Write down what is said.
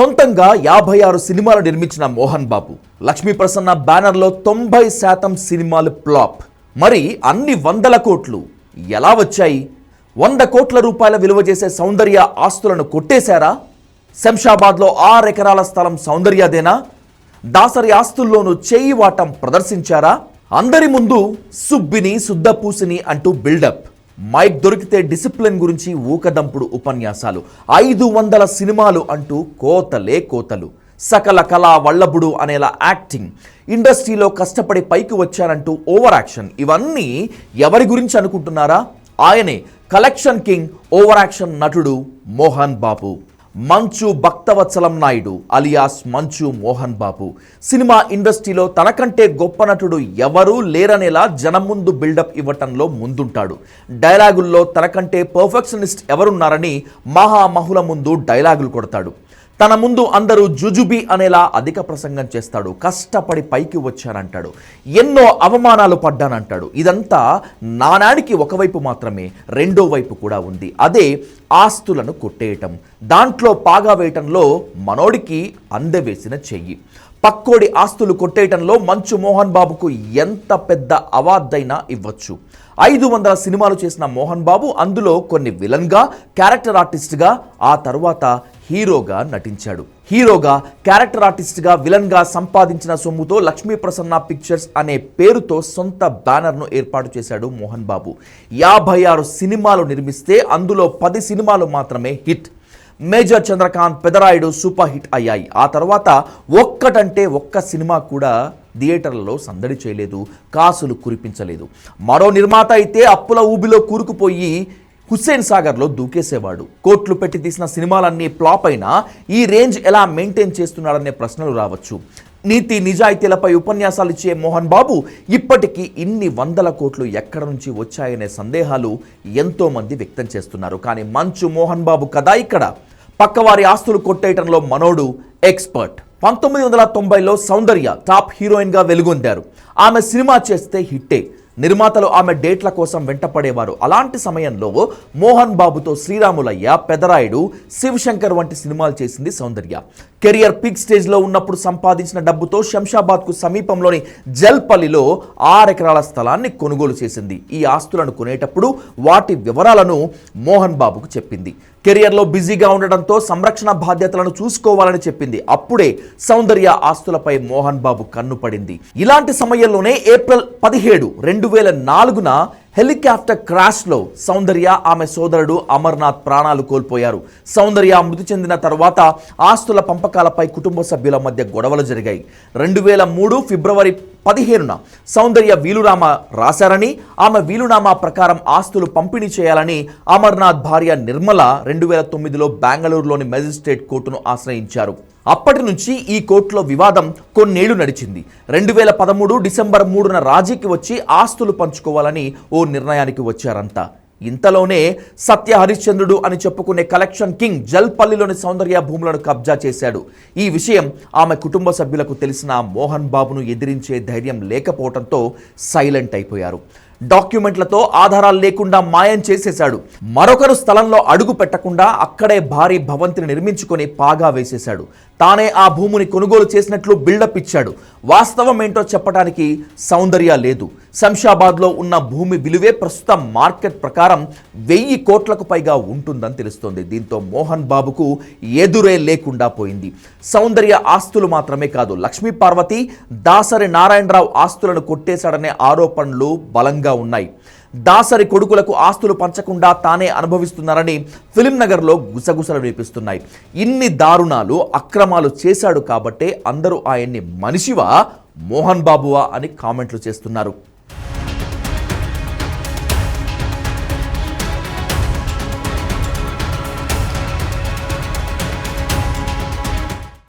సొంతంగా యాభై ఆరు సినిమాలు నిర్మించిన మోహన్ బాబు. లక్ష్మీ ప్రసన్న బ్యానర్లో తొంభై శాతం సినిమాలు ప్లాప్ మరి అన్ని వందల కోట్లు ఎలా వచ్చాయి? వంద కోట్ల రూపాయల విలువ చేసే సౌందర్య ఆస్తులను కొట్టేశారా? శంషాబాద్లో ఆరెకరాల స్థలం సౌందర్యదేనా? దాసరి ఆస్తుల్లోనూ చేయి వాటం ప్రదర్శించారా? అందరి ముందు సుబ్బిని శుద్ధపూసిని అంటూ బిల్డప్. మైక్ దొరికితే డిసిప్లిన్ గురించి ఊకదంపుడు ఉపన్యాసాలు. ఐదు వందల సినిమాలు అంటూ కోతలే కోతలు. సకల కళా వల్లభుడు అనేలా యాక్టింగ్. ఇండస్ట్రీలో కష్టపడి పైకి వచ్చారంటూ ఓవర్ యాక్షన్. ఇవన్నీ ఎవరి గురించి అనుకుంటున్నారా? ఆయనే. కలెక్షన్ కింగ్ ఓవర్ యాక్షన్ నటుడు మోహన్ బాబు. మంచు భక్తవత్సలం నాయుడు అలియాస్ మంచు మోహన్ బాబు. సినిమా ఇండస్ట్రీలో తనకంటే గొప్ప నటుడు ఎవరూ లేరనేలా జనం ముందు బిల్డప్ ఇవ్వటంలో ముందుంటాడు. డైలాగుల్లో తనకంటే పర్ఫెక్షనిస్ట్ ఎవరున్నారని మహామహుల ముందు డైలాగులు కొడతాడు. తన ముందు అందరూ జుజుబి అనేలా అధిక ప్రసంగం చేస్తాడు. కష్టపడి పైకి వచ్చానంటాడు. ఎన్నో అవమానాలు పడ్డానంటాడు. ఇదంతా నానాడికి ఒకవైపు మాత్రమే రెండో వైపు కూడా ఉంది. అదే ఆస్తులను కొట్టేయటం. దాంట్లో పాగా వేయటంలో మనోడికి అందవేసిన చెయ్యి. పక్కోడి ఆస్తులు కొట్టేయటంలో మంచు మోహన్ బాబుకు ఎంత పెద్ద అవార్డైనా ఇవ్వచ్చు. ఐదు వందల సినిమాలు చేసిన మోహన్ బాబు అందులో కొన్ని విలన్గా క్యారెక్టర్ ఆర్టిస్ట్గా ఆ తర్వాత హీరోగా నటించాడు. హీరోగా క్యారెక్టర్ ఆర్టిస్ట్గా విలన్గా సంపాదించిన సొమ్ముతో లక్ష్మీ ప్రసన్న పిక్చర్స్ అనే పేరుతో సొంత బ్యానర్ను ఏర్పాటు చేశాడు మోహన్ బాబు. యాభై ఆరు సినిమాలు నిర్మిస్తే అందులో పది సినిమాలు మాత్రమే hit. Major Chandrakanth Pedarayudu super hit అయ్యాయి. ఆ తర్వాత ఒక్కటంటే ఒక్క సినిమా కూడా థియేటర్లలో సందడి చేయలేదు కాసులు కురిపించలేదు. మరో నిర్మాత అయితే అప్పుల ఊబిలో కూరుకుపోయి హుస్సేన్ సాగర్లో దూకేసేవాడు. కోట్లు పెట్టి తీసిన సినిమాలన్నీ ఫ్లాప్ అయినా ఈ రేంజ్ ఎలా మెయింటైన్ చేస్తున్నాడనే ప్రశ్నలు రావచ్చు. నీతి నిజాయితీలపై ఉపన్యాసాలు ఇచ్చే మోహన్ బాబు ఇప్పటికీ ఇన్ని వందల కోట్లు ఎక్కడ నుంచి వచ్చాయనే సందేహాలు ఎంతోమంది వ్యక్తం చేస్తున్నారు. కానీ మంచు మోహన్ బాబు కదా ఇక్కడ. పక్కవారి ఆస్తులు కొట్టేయటంలో మనోడు ఎక్స్పర్ట్. పంతొమ్మిది వందల తొంభైలో సౌందర్య టాప్ హీరోయిన్గా వెలుగొందారు. ఆమె సినిమా చేస్తే హిట్టే. నిర్మాతలు ఆమె డేట్ల కోసం వెంటపడేవారు. అలాంటి సమయంలో మోహన్ బాబుతో శ్రీరాములయ్య పెదరాయుడు శివశంకర్ వంటి సినిమాలు చేసింది సౌందర్య. కెరియర్ పిక్ స్టేజ్లో ఉన్నప్పుడు సంపాదించిన డబ్బుతో శంషాబాద్కు సమీపంలోని జల్పల్లిలో ఆరెకరాల స్థలాన్ని కొనుగోలు చేసింది. ఈ ఆస్తులను కొనేటప్పుడు వాటి వివరాలను మోహన్ బాబుకు చెప్పింది. కెరియర్లో బిజీగా ఉండడంతో సంరక్షణ బాధ్యతలను చూసుకోవాలని చెప్పింది. అప్పుడే సౌందర్య ఆస్తులపై మోహన్ బాబు కన్ను పడింది. ఇలాంటి సమయంలోనే ఏప్రిల్ పదిహేడు రెండు వేల నాలుగున హెలికాప్టర్ క్రాష్లో సౌందర్య ఆమె సోదరుడు అమర్నాథ్ ప్రాణాలు కోల్పోయారు. సౌందర్య మృతి చెందిన తర్వాత ఆస్తుల పంపకాలపై కుటుంబ సభ్యుల మధ్య గొడవలు జరిగాయి. రెండు వేల మూడు ఫిబ్రవరి పదిహేనున సౌందర్య వీలునామా రాశారని ఆమె వీలునామా ప్రకారం ఆస్తులు పంపిణీ చేయాలని అమర్నాథ్ భార్య నిర్మల రెండు వేల తొమ్మిదిలో బెంగళూరులోని మెజిస్ట్రేట్ కోర్టును ఆశ్రయించారు. అప్పటి నుంచి ఈ కోర్టులో వివాదం కొన్నేళ్ళు నడిచింది. రెండు వేల పదమూడు డిసెంబర్ మూడున రాజీకి వచ్చి ఆస్తులు పంచుకోవాలని ఓ నిర్ణయానికి వచ్చారంతా ఇంతలోనే సత్య హరిశ్చంద్రుడు అని చెప్పుకునే కలెక్షన్ కింగ్ జల్పల్లిలోని సౌందర్య భూములను కబ్జా చేశాడు. ఈ విషయం ఆమె కుటుంబ సభ్యులకు తెలిసిన మోహన్ బాబును ఎదిరించే ధైర్యం లేకపోవడంతో సైలెంట్ అయిపోయారు. డాక్యుమెంట్లతో ఆధారాలు లేకుండా మాయం చేసేశాడు. మరొకరు స్థలంలో అడుగు పెట్టకుండా అక్కడే భారీ భవంతిని నిర్మించుకొని పాగా వేసేశాడు. తానే ఆ భూమిని కొనుగోలు చేసినట్లు బిల్డప్ ఇచ్చాడు. వాస్తవం ఏంటో చెప్పడానికి సౌందర్య లేదు. శంషాబాద్లో ఉన్న భూమి విలువే ప్రస్తుతం మార్కెట్ ప్రకారం వెయ్యి కోట్లకు పైగా ఉంటుందని తెలుస్తోంది. దీంతో మోహన్ బాబుకు ఎదురే లేకుండా పోయింది. సౌందర్య ఆస్తులు మాత్రమే కాదు లక్ష్మీ పార్వతి దాసరి నారాయణరావు ఆస్తులను కొట్టేశాడనే ఆరోపణలు బలంగా ఉన్నాయి. దాసరి కొడుకులకు ఆస్తులు పంచకుండా తానే అనుభవిస్తున్నారని ఫిలిం నగర్లో గుసగుసలు వినిపిస్తున్నాయి. ఇన్ని దారుణాలు అక్రమాలు చేశాడు కాబట్టే అందరూ ఆయన్ని మనిషివా మోహన్ బాబువా అని కామెంట్లు చేస్తున్నారు.